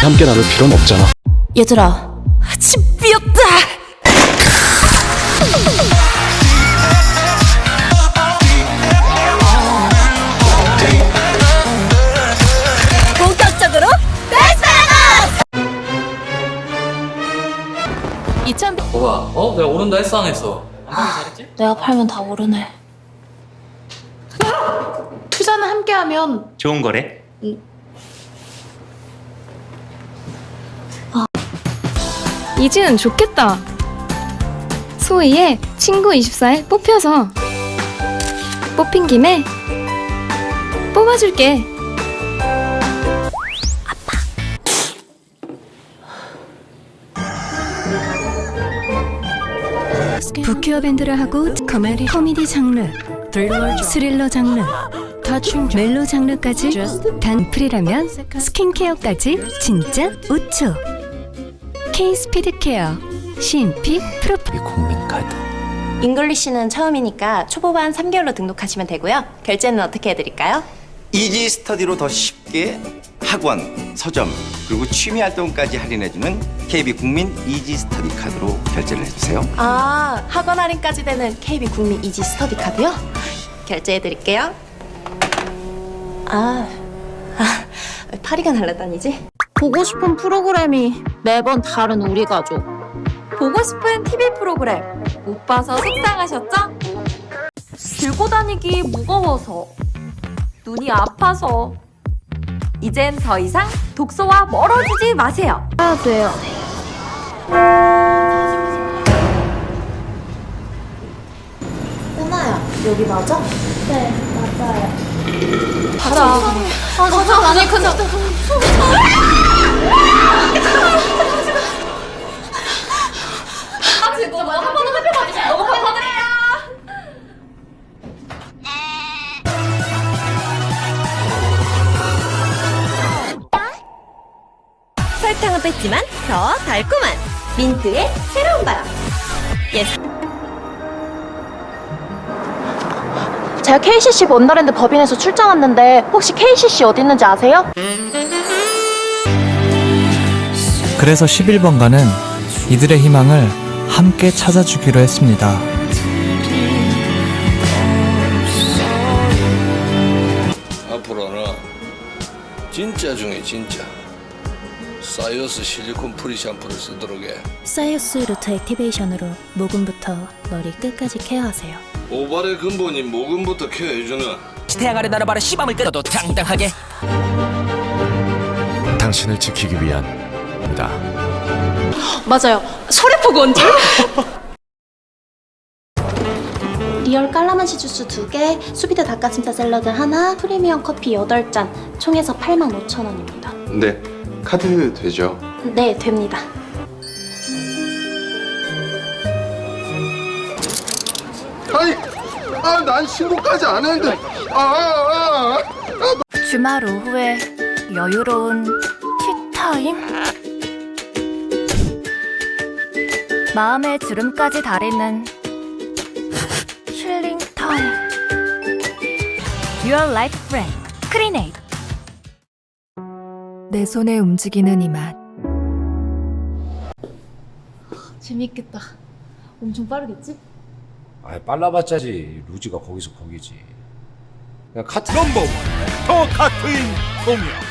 함께 나눌 필요는 없잖아. 얘들아 집 비었다 본격적으로 베스트 2000 뭐가? 어? 내가 오른다 했상했어. 안 잘했지? 내가 팔면 다 오르네 투자는 함께하면 좋은 거래? 이지은 좋겠다. 소희의 친구 24에 뽑혀서 뽑힌 김에 뽑아줄게. 부큐어 밴드를 하고 코미디, 코미디 장르, 스릴러 장르, 멜로 장르까지 단 프리라면 스킨케어까지 진짜 우 추 K 스피드 케어 CNP 프로필 국민카드. 잉글리시는 처음이니까 초보반 3개월로 등록하시면 되고요 결제는 어떻게 해드릴까요? 이지 스터디로 더 쉽게 학원, 서점, 그리고 취미 활동까지 할인해주는 KB 국민 이지 스터디 카드로 결제를 해주세요. 아 학원 할인까지 되는 KB 국민 이지 스터디 카드요? 결제해드릴게요 아, 아 파리가 날라다니지? 보고 싶은 프로그램이 매번 다른 우리 가족. 보고 싶은 TV 프로그램 못 봐서 속상하셨죠? 들고 다니기 무거워서 눈이 아파서 이젠 더 이상 독서와 멀어지지 마세요. 해야 돼요. 꼬마야 여기 맞아? 네 맞아요 가자 아, 가자. 아니, 근데. 설탕은 뺐지만 더 달콤한 민트의 새로운 바람. 제가 KCC 원더랜드 법인에서 출장 왔는데 혹시 KCC 어디 있는지 아세요? 그래서 11번가는 이들의 희망을 함께 찾아주기로 했습니다. 앞으로는 진짜 중에 진짜 사이어스 실리콘 프리 샴푸를 쓰도록 해 사이어스 루트 액티베이션으로 모근부터 머리 끝까지 케어하세요 모발의 근본인 모근부터 케어해주는 태양 아래 나라바라 시밤을 끊어도 당당하게. 당신을 지키기 위한 입니다. 맞아요. 소래포구 언제? 리얼 깔라만시 주스 2개, 수비드 닭가슴살 샐러드 하나, 프리미엄 커피 8잔, 총해서 85,000원입니다. 네, 카드 되죠? 네, 됩니다. 아니, 아, 난 신고까지 안 했는데, 아, 아, 아. 주말 오후에 여유로운 티타임? 마음의 주름까지 다리는 힐링 타임 Your Life Friend 크리네이트 내 손에 움직이는 이 맛 재밌겠다. 엄청 빠르겠지? 아 빨라봤자지 루지가 거기서 거기지 그냥 카트 넘버 원 더 카트인 동요.